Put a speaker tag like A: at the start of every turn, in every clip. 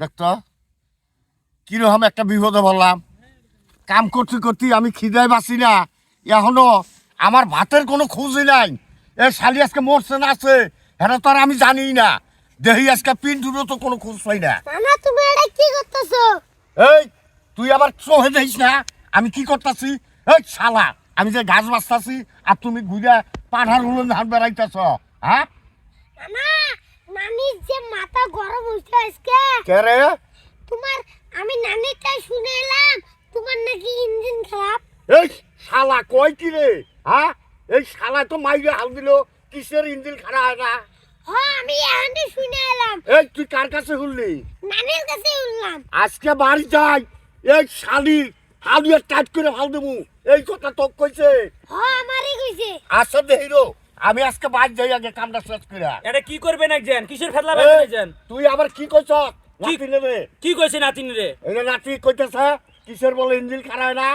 A: দেখতো কীরকম একটা বিপদে বললাম কাম করতে করতে আমি খিদায় বাঁচি না। এখনও আমার ভাতের কোনো খোঁজই নাই। এ শালি আজকে মরছে না আছে এটা তো আর আমি জানি না। দেহি আজকে পিন্টুরও তো কোনো খোঁজ পাই না।
B: নানা তুমি এটা কি করতেছো?
A: এই তুই আবার চোহে দিস না আমি কি করতেছি? এই শালা আমি যে গাছ বাঁচতাছি আর তুমি ঘুরে পাঠার হলো ধান বেড়াইতেছ হ্যাঁ?
B: নানির যে মাথা গরম আজকে?
A: কে রে?
B: তোমার আমি নানিরটাই শুনে এলাম তোমার নাকি ইঞ্জিন খারাপ।
A: এই শালা কয় কি রে? হ্যাঁ? এই শালা তো মাইরে হাল দিল কিসের ইঞ্জিন খারাপ হয় না?
B: হ্যাঁ আমি এখানে শুনে এলাম।
A: এই তুই কার কাছে শুনলি
B: নানির কাছে উঠলাম
A: আজকে বাড়ি যাই এই শালি হালিয়ে টাইট করে ভালো দেবো এই কথা তো কইছে।
B: হ্যাঁ আমারই কইছে।
A: আসে দে হিরো আমি আজকে বাড়ি যাই আগে কামটা শেষ করে
C: এটা কি করবে না একজন কিসের
A: এই,
C: বেড়াইছেন
A: তুই আবার কি কইছ? নাতি নেবে।
C: কি কইছে নাতিন রে?
A: এটা নাতি কইতেছে কিসের বলে ইঞ্জিন খারাপ না?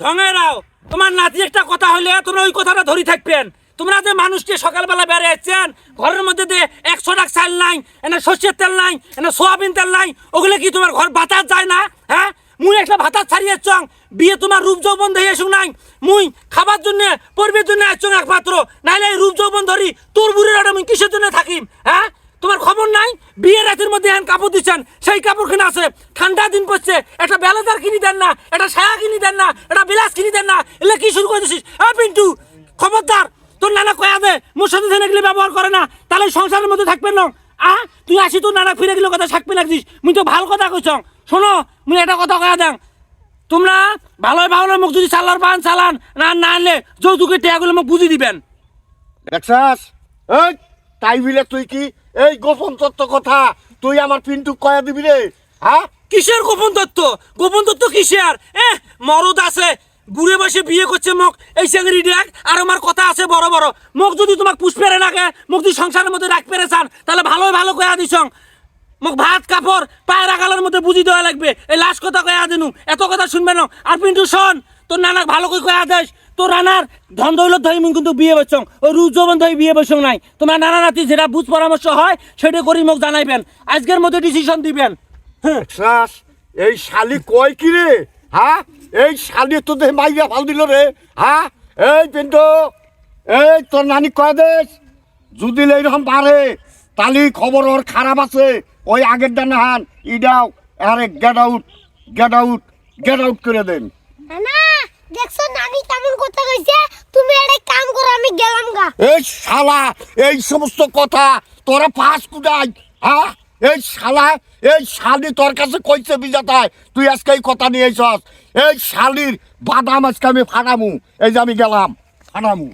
C: ঢঙে রাও তোমার নাতি একটা কথা হলে তোমরা ওই কথাটা ধরি থাকবেন। তোমরা যে মানুষকে সকালবেলা বেড়াচ্ছেন ঘরের মধ্যে যে একশো টাকা চাল নাই এনে সর্ষের তেল নাই এনে সোয়াবিন তেল নাই ওগুলো কি তোমার ঘর বাতাস যায় না? হ্যাঁ? মুই একটা ভাতার ছাড়িয়ে চং, বিয়ে তোমার রূপ যৌবন ধরে এসুক নাই। মুই খাবার জন্য পড়বের জন্য আসছং একমাত্র। নাইলে এই রূপ যৌবন ধরি তোর বুড়ির একটা মুই কিসের জন্য থাকিম হ্যাঁ? তোমার খবর নাই? বিয়ে রাতের মধ্যে এখন কাপড় দিচ্ছেন সেই কাপড় কিনে আছে। ঠান্ডা দিন পড়ছে, একটা বেলাদার কিনি দেন না, একটা সায়া কিনি দেন না, একটা বিলাস কিনি দেন না। এলে কি শুরু করে দিছিস? হ্যাঁ পিন্টু, খবরদার, তোর নানা কয়া দে, মোর সাথে সেনেগুলি ব্যবহার করে না, তাহলে সংসারের মধ্যে থাকবেন না। আ? তুই আসি তোর নানা ফিরে গেলে কথা থাকবে লাগছিস, মুই তো ভালো কথা কইছ। শোনো মুই এটা কথা কয়া দেন তোমরা ভালো ভালো মুখ যদি চালার পান চালান না না আনলে যৌতুকের টেয়াগুলো মুখ বুঝি দিবেন।
A: দেখছাস? এই তাই বিলে তুই কি? এই গোপন তত্ত্ব কথা তুই আমার পিন্টু কয়া দিবি রে হ্যাঁ
C: কিসের গোপন তত্ত্ব? গোপন তত্ত্ব কিসের? এ মরদ আছে বুড়ে বসে বিয়ে করছে মোক এই চেঙ্গরি ডাক আর আমার কথা আছে বড় বড়। মোক যদি তোমাক পুষ্পেরে নাকে মোক যদি সংসারের মধ্যে রাখ পেরে চান তাহলে ভালো ভালো কয়া দিছং। মোক ভাত কাপড় পায়ের আগালের মধ্যে বুঝি দেওয়া লাগবে। এই লাশ কথা কয়া দিনু এত কথা শুনবে না। আর পিন্টু, শোন তোর নানাক ভালো করে কয়া দেস তোর রানার ধন দৌলত ধরে মুই কিন্তু বিয়ে বসছং ওই রুজ যৌবন ধরে বিয়ে বসং নাই। তোমার নানা নাতি যেটা বুঝ পরামর্শ হয় সেটা করি মোক জানাইবেন আজকের মধ্যে ডিসিশন দিবেন
A: এই শালি কয় কি রে হ্যাঁ এই শালি তো দেহে মাইয়া ভালো দিল রে হ্যাঁ এই পিন্টু, এই তোর নানি কয় দেশ। যদি এইরকম পারে তাহলে খবর ওর খারাপ আছে। ওই আগের ডানে হান ইডাও আরে get out get out get out করে দেন।
B: নানা দেখছ নানি কেমন কথা কইছে? তুমি এটা কাম করো আমি গেলাম গা।
A: এই শালা এই সমস্ত কথা তোরা পাস কুদাই হ্যাঁ? এই শালা এই শালি তোর কাছে কইছে বিজাতায় তুই আজকে এই কথা নিয়ে এই শালির বাদাম আজকে আমি ফাটামু এই যে আমি গেলাম ফাটামু।